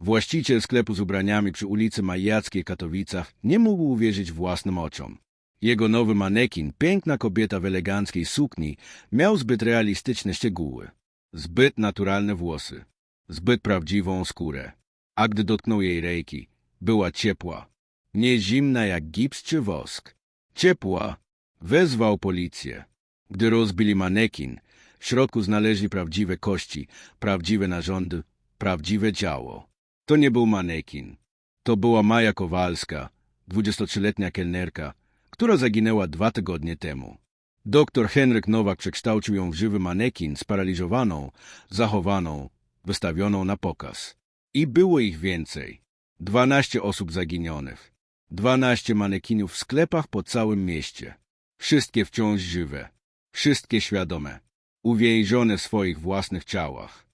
Właściciel sklepu z ubraniami przy ulicy Majackiej Katowicach nie mógł uwierzyć własnym oczom. Jego nowy manekin, piękna kobieta w eleganckiej sukni, miał zbyt realistyczne szczegóły. Zbyt naturalne włosy. Zbyt prawdziwą skórę. A gdy dotknął jej ręki, była ciepła. Nie zimna jak gips czy wosk. Ciepła. Wezwał policję. Gdy rozbili manekin, w środku znaleźli prawdziwe kości, prawdziwe narządy, prawdziwe ciało. To nie był manekin. To była Maja Kowalska, 23-letnia kelnerka, która zaginęła dwa tygodnie temu. Doktor Henryk Nowak przekształcił ją w żywy manekin, sparaliżowaną, zachowaną, wystawioną na pokaz. I było ich więcej. Dwanaście osób zaginionych. Dwanaście manekinów w sklepach po całym mieście. Wszystkie wciąż żywe. Wszystkie świadome. Uwięzione w swoich własnych ciałach.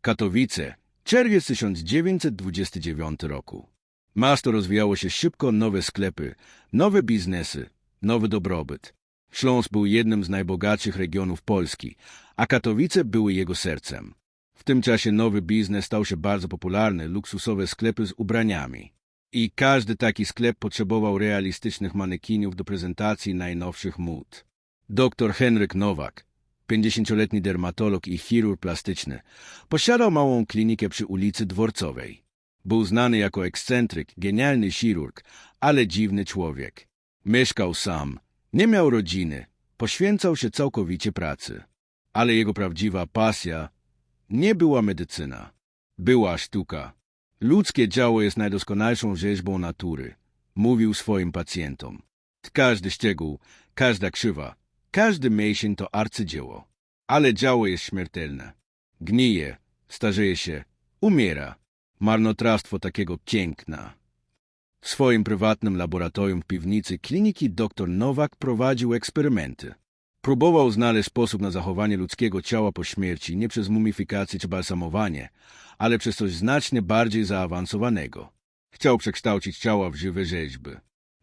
Katowice, czerwiec 1929 roku. Miasto rozwijało się szybko, nowe sklepy, nowe biznesy, nowy dobrobyt. Śląsk był jednym z najbogatszych regionów Polski, a Katowice były jego sercem. W tym czasie nowy biznes stał się bardzo popularny, luksusowe sklepy z ubraniami. I każdy taki sklep potrzebował realistycznych manekiniów do prezentacji najnowszych mód. Dr Henryk Nowak, 50-letni dermatolog i chirurg plastyczny, posiadał małą klinikę przy ulicy Dworcowej. Był znany jako ekscentryk, genialny chirurg, ale dziwny człowiek. Mieszkał sam, nie miał rodziny, poświęcał się całkowicie pracy. Ale jego prawdziwa pasja nie była medycyna. Była sztuka. Ludzkie ciało jest najdoskonalszą rzeźbą natury, mówił swoim pacjentom. Każdy szczegół, każda krzywa, każdy mięsień to arcydzieło. Ale ciało jest śmiertelne. Gnije, starzeje się, umiera. Marnotrawstwo takiego piękna. W swoim prywatnym laboratorium w piwnicy kliniki dr Nowak prowadził eksperymenty. Próbował znaleźć sposób na zachowanie ludzkiego ciała po śmierci nie przez mumifikację czy balsamowanie, ale przez coś znacznie bardziej zaawansowanego. Chciał przekształcić ciała w żywe rzeźby,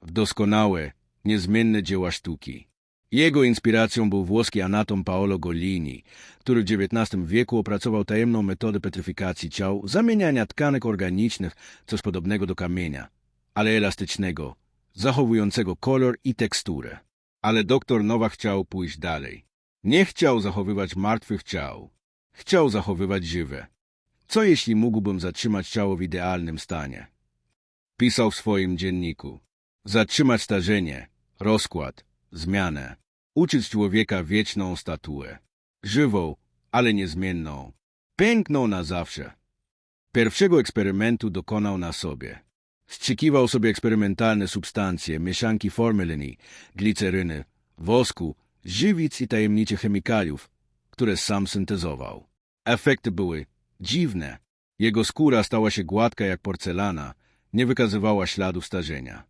w doskonałe, niezmienne dzieła sztuki. Jego inspiracją był włoski anatom Paolo Gollini, który w XIX wieku opracował tajemną metodę petryfikacji ciał, zamieniania tkanek organicznych, coś podobnego do kamienia, ale elastycznego, zachowującego kolor i teksturę. Ale doktor Nowa chciał pójść dalej. Nie chciał zachowywać martwych ciał. Chciał zachowywać żywe. Co jeśli mógłbym zatrzymać ciało w idealnym stanie? Pisał w swoim dzienniku. Zatrzymać starzenie, rozkład, zmianę. Uczyć człowieka wieczną statuę. Żywą, ale niezmienną. Piękną na zawsze. Pierwszego eksperymentu dokonał na sobie. Strzykiwał sobie eksperymentalne substancje, mieszanki formalini, gliceryny, wosku, żywic i tajemniczych chemikaliów, które sam syntezował. Efekty były dziwne. Jego skóra stała się gładka jak porcelana, nie wykazywała śladów starzenia,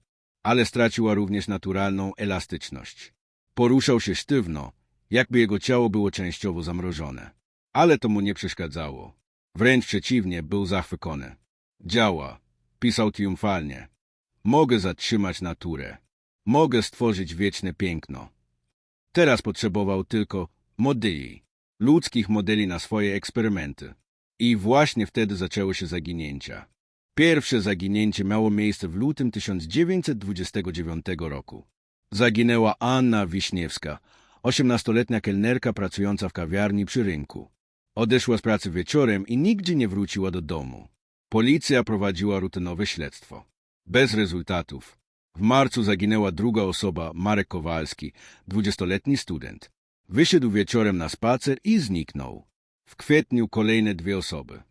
ale straciła również naturalną elastyczność. Poruszał się sztywno, jakby jego ciało było częściowo zamrożone. Ale to mu nie przeszkadzało. Wręcz przeciwnie, był zachwycony. Działa, pisał triumfalnie. Mogę zatrzymać naturę. Mogę stworzyć wieczne piękno. Teraz potrzebował tylko modeli, ludzkich modeli na swoje eksperymenty. I właśnie wtedy zaczęły się zaginięcia. Pierwsze zaginięcie miało miejsce w lutym 1929 roku. Zaginęła Anna Wiśniewska, osiemnastoletnia kelnerka pracująca w kawiarni przy rynku. Odeszła z pracy wieczorem i nigdzie nie wróciła do domu. Policja prowadziła rutynowe śledztwo. Bez rezultatów. W marcu zaginęła druga osoba, Marek Kowalski, dwudziestoletni student. Wyszedł wieczorem na spacer i zniknął. W kwietniu kolejne dwie osoby.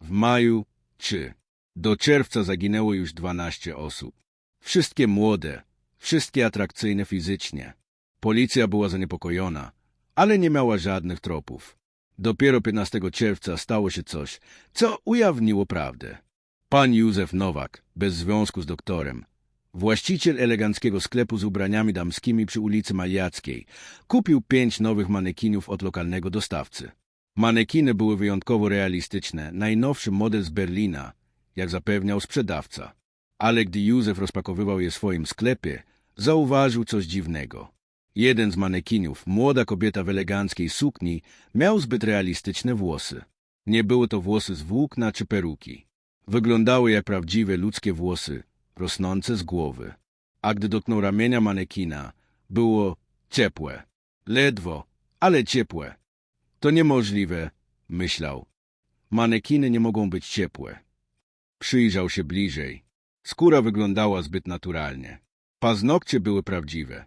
W maju trzy. Do czerwca zaginęło już dwanaście osób. Wszystkie młode, wszystkie atrakcyjne fizycznie. Policja była zaniepokojona, ale nie miała żadnych tropów. Dopiero 15 czerwca stało się coś, co ujawniło prawdę. Pan Józef Nowak, bez związku z doktorem, właściciel eleganckiego sklepu z ubraniami damskimi przy ulicy Majackiej, kupił pięć nowych manekinów od lokalnego dostawcy. Manekiny były wyjątkowo realistyczne, najnowszy model z Berlina, jak zapewniał sprzedawca. Ale gdy Józef rozpakowywał je w swoim sklepie, zauważył coś dziwnego. Jeden z manekinów, młoda kobieta w eleganckiej sukni, miał zbyt realistyczne włosy. Nie były to włosy z włókna czy peruki. Wyglądały jak prawdziwe ludzkie włosy, rosnące z głowy. A gdy dotknął ramienia manekina, było ciepłe. Ledwo, ale ciepłe. To niemożliwe, myślał. Manekiny nie mogą być ciepłe. Przyjrzał się bliżej. Skóra wyglądała zbyt naturalnie. Paznokcie były prawdziwe.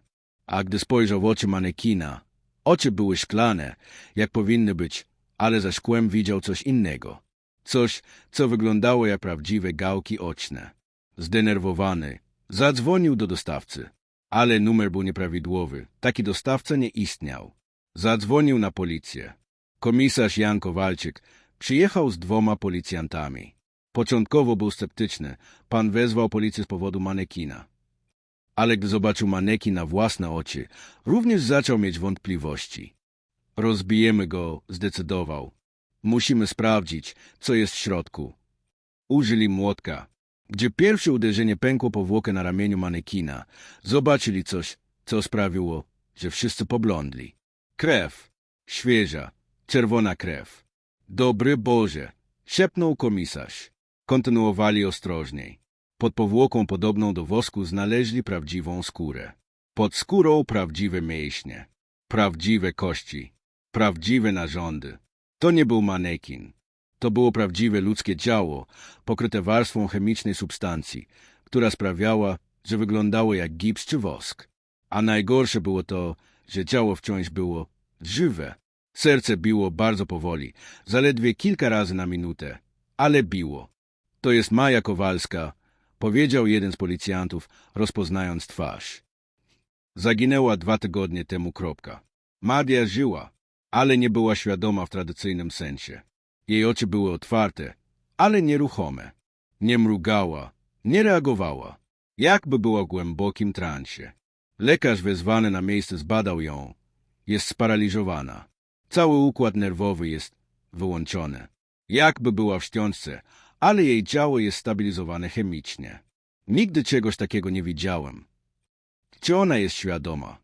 A gdy spojrzał w oczy manekina, oczy były szklane, jak powinny być, ale za szkłem widział coś innego. Coś, co wyglądało jak prawdziwe gałki oczne. Zdenerwowany, zadzwonił do dostawcy. Ale numer był nieprawidłowy. Taki dostawca nie istniał. Zadzwonił na policję. Komisarz Jan Kowalczyk przyjechał z dwoma policjantami. Początkowo był sceptyczny. Pan wezwał policję z powodu manekina. Ale gdy zobaczył manekin na własne oczy, również zaczął mieć wątpliwości. Rozbijemy go, zdecydował. Musimy sprawdzić, co jest w środku. Użyli młotka. Gdzie pierwsze uderzenie pękło powłokę na ramieniu manekina, zobaczyli coś, co sprawiło, że wszyscy poblądli. Krew. Świeża, czerwona krew. Dobry Boże! Szepnął komisarz. Kontynuowali ostrożniej. Pod powłoką podobną do wosku znaleźli prawdziwą skórę. Pod skórą prawdziwe mięśnie. Prawdziwe kości. Prawdziwe narządy. To nie był manekin. To było prawdziwe ludzkie ciało, pokryte warstwą chemicznej substancji, która sprawiała, że wyglądało jak gips czy wosk. A najgorsze było to, że ciało wciąż było żywe. Serce biło bardzo powoli, zaledwie kilka razy na minutę, ale biło. To jest Maja Kowalska, powiedział jeden z policjantów, rozpoznając twarz. Zaginęła dwa tygodnie temu kropka. Madia żyła, ale nie była świadoma w tradycyjnym sensie. Jej oczy były otwarte, ale nieruchome. Nie mrugała, nie reagowała, jakby była w głębokim transie. Lekarz wezwany na miejsce zbadał ją. Jest sparaliżowana. Cały układ nerwowy jest wyłączony. Jakby była w śpiączce, ale jej ciało jest stabilizowane chemicznie. Nigdy czegoś takiego nie widziałem. Czy ona jest świadoma?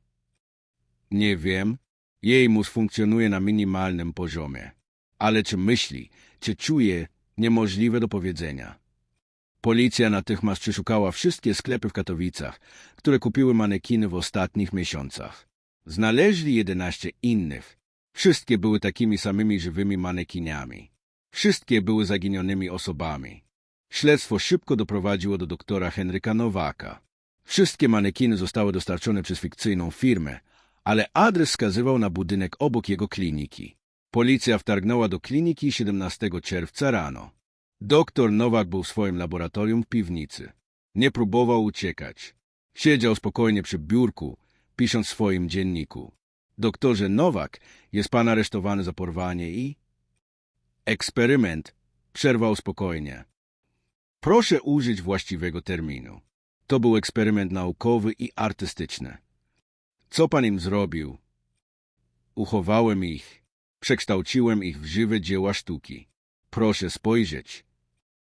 Nie wiem. Jej mózg funkcjonuje na minimalnym poziomie. Ale czy myśli, czy czuje, niemożliwe do powiedzenia. Policja natychmiast przeszukała wszystkie sklepy w Katowicach, które kupiły manekiny w ostatnich miesiącach. Znaleźli jedenaście innych. Wszystkie były takimi samymi żywymi manekiniami. Wszystkie były zaginionymi osobami. Śledztwo szybko doprowadziło do doktora Henryka Nowaka. Wszystkie manekiny zostały dostarczone przez fikcyjną firmę, ale adres wskazywał na budynek obok jego kliniki. Policja wtargnęła do kliniki 17 czerwca rano. Doktor Nowak był w swoim laboratorium w piwnicy. Nie próbował uciekać. Siedział spokojnie przy biurku, pisząc w swoim dzienniku. Doktorze Nowak, jest pan aresztowany za porwanie i... Eksperyment, przerwał spokojnie. Proszę użyć właściwego terminu. To był eksperyment naukowy i artystyczny. Co pan im zrobił? Uchowałem ich. Przekształciłem ich w żywe dzieła sztuki. Proszę spojrzeć.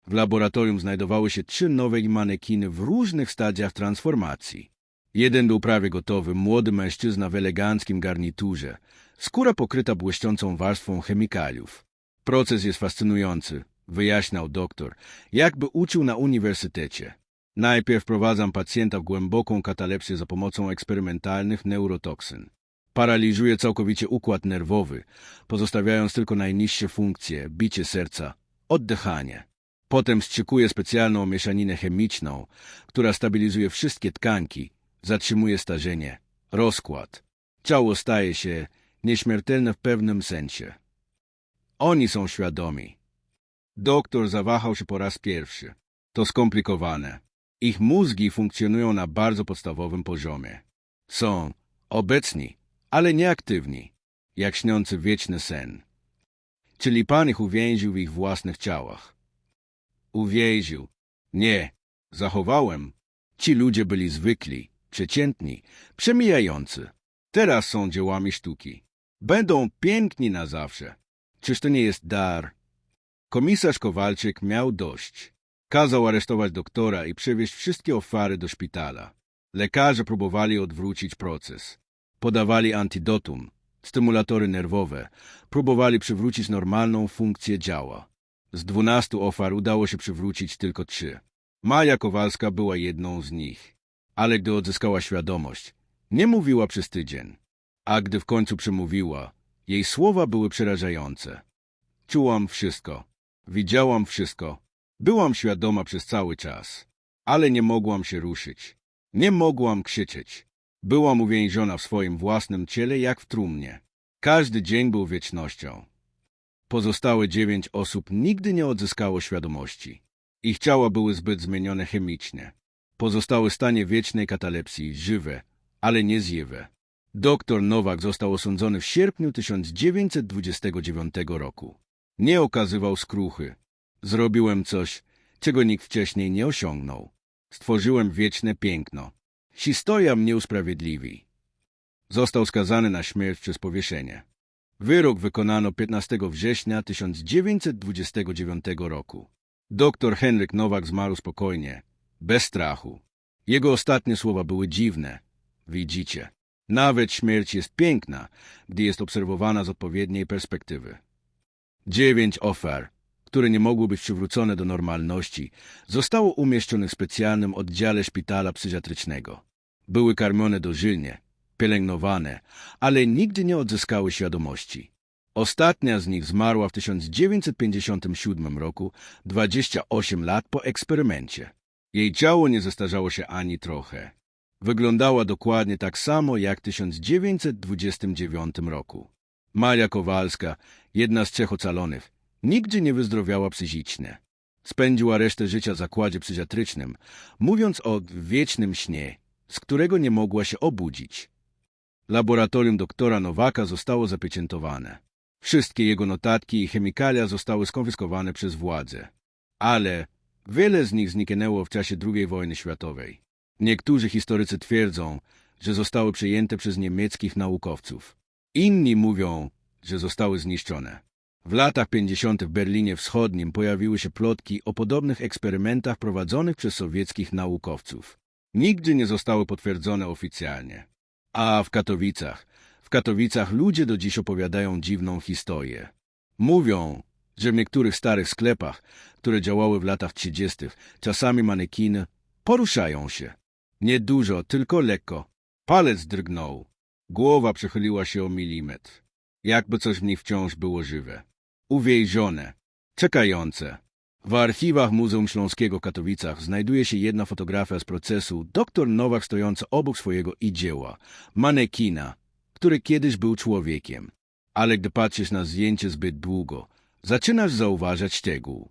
W laboratorium znajdowały się trzy nowe manekiny w różnych stadiach transformacji. Jeden był prawie gotowy, młody mężczyzna w eleganckim garniturze, skóra pokryta błyszczącą warstwą chemikaliów. Proces jest fascynujący, wyjaśniał doktor, jakby uczył na uniwersytecie. Najpierw wprowadzam pacjenta w głęboką katalepsję za pomocą eksperymentalnych neurotoksyn. Paraliżuje całkowicie układ nerwowy, pozostawiając tylko najniższe funkcje, bicie serca, oddychanie. Potem wstrzykuje specjalną mieszaninę chemiczną, która stabilizuje wszystkie tkanki, zatrzymuje starzenie, rozkład. Ciało staje się nieśmiertelne w pewnym sensie. Oni są świadomi. Doktor zawahał się po raz pierwszy. To skomplikowane. Ich mózgi funkcjonują na bardzo podstawowym poziomie. Są obecni, ale nieaktywni, jak śniący wieczny sen. Czyli Pan ich uwięził w ich własnych ciałach. Uwięził. Nie, zachowałem. Ci ludzie byli zwykli, przeciętni, przemijający. Teraz są dziełami sztuki. Będą piękni na zawsze. Czyż to nie jest dar? Komisarz Kowalczyk miał dość. Kazał aresztować doktora i przywieźć wszystkie ofiary do szpitala. Lekarze próbowali odwrócić proces. Podawali antidotum, stymulatory nerwowe, próbowali przywrócić normalną funkcję ciała. Z dwunastu ofiar udało się przywrócić tylko trzy. Maja Kowalska była jedną z nich. Ale gdy odzyskała świadomość, nie mówiła przez tydzień. A gdy w końcu przemówiła, jej słowa były przerażające. Czułam wszystko. Widziałam wszystko. Byłam świadoma przez cały czas. Ale nie mogłam się ruszyć. Nie mogłam krzyczeć. Byłam uwięziona w swoim własnym ciele jak w trumnie. Każdy dzień był wiecznością. Pozostałe dziewięć osób nigdy nie odzyskało świadomości. Ich ciała były zbyt zmienione chemicznie. Pozostały w stanie wiecznej katalepsji, żywe, ale nie zjewe. Doktor Nowak został osądzony w sierpniu 1929 roku. Nie okazywał skruchy. Zrobiłem coś, czego nikt wcześniej nie osiągnął. Stworzyłem wieczne piękno. Historia mnie usprawiedliwi. Został skazany na śmierć przez powieszenie. Wyrok wykonano 15 września 1929 roku. Doktor Henryk Nowak zmarł spokojnie, bez strachu. Jego ostatnie słowa były dziwne. Widzicie, nawet śmierć jest piękna, gdy jest obserwowana z odpowiedniej perspektywy. Dziewięć ofiar, które nie mogły być przywrócone do normalności, zostało umieszczonych w specjalnym oddziale szpitala psychiatrycznego. Były karmione dożylnie, pielęgnowane, ale nigdy nie odzyskały świadomości. Ostatnia z nich zmarła w 1957 roku, 28 lat po eksperymencie. Jej ciało nie zestarzało się ani trochę. Wyglądała dokładnie tak samo jak w 1929 roku. Maria Kowalska, jedna z trzech ocalonych, nigdy nie wyzdrowiała psychicznie. Spędziła resztę życia w zakładzie psychiatrycznym, mówiąc o wiecznym śnie, z którego nie mogła się obudzić. Laboratorium doktora Nowaka zostało zapieczętowane. Wszystkie jego notatki i chemikalia zostały skonfiskowane przez władze. Ale wiele z nich zniknęło w czasie II wojny światowej. Niektórzy historycy twierdzą, że zostały przejęte przez niemieckich naukowców. Inni mówią, że zostały zniszczone. W latach 50. w Berlinie Wschodnim pojawiły się plotki o podobnych eksperymentach prowadzonych przez sowieckich naukowców. Nigdy nie zostały potwierdzone oficjalnie. A w Katowicach, w Katowicach ludzie do dziś opowiadają dziwną historię. Mówią, że w niektórych starych sklepach, które działały w latach 30., czasami manekiny poruszają się. Niedużo, tylko lekko. Palec drgnął. Głowa przechyliła się o milimetr. Jakby coś w nich wciąż było żywe. Uwięzione. Czekające. W archiwach Muzeum Śląskiego w Katowicach znajduje się jedna fotografia z procesu doktor Nowak stojący obok swojego i dzieła, manekina, który kiedyś był człowiekiem. Ale gdy patrzysz na zdjęcie zbyt długo, zaczynasz zauważać szczegół.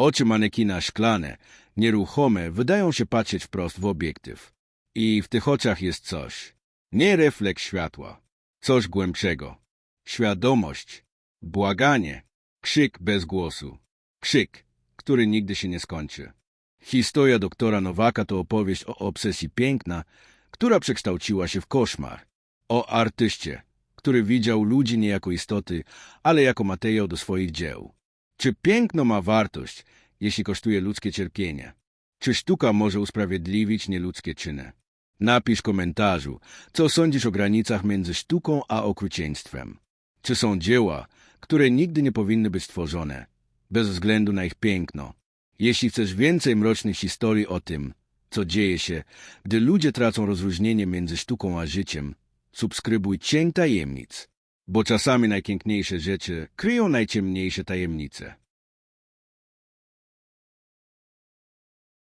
Oczy manekina szklane, nieruchome, wydają się patrzeć wprost w obiektyw. I w tych oczach jest coś. Nie refleks światła. Coś głębszego. Świadomość. Błaganie. Krzyk bez głosu. Krzyk, który nigdy się nie skończy. Historia doktora Nowaka to opowieść o obsesji piękna, która przekształciła się w koszmar. O artyście, który widział ludzi nie jako istoty, ale jako materiał do swoich dzieł. Czy piękno ma wartość, jeśli kosztuje ludzkie cierpienie? Czy sztuka może usprawiedliwić nieludzkie czyny? Napisz komentarzu, co sądzisz o granicach między sztuką a okrucieństwem. Czy są dzieła, które nigdy nie powinny być stworzone, bez względu na ich piękno? Jeśli chcesz więcej mrocznych historii o tym, co dzieje się, gdy ludzie tracą rozróżnienie między sztuką a życiem, subskrybuj Cień Tajemnic, bo czasami najpiękniejsze rzeczy kryją najciemniejsze tajemnice.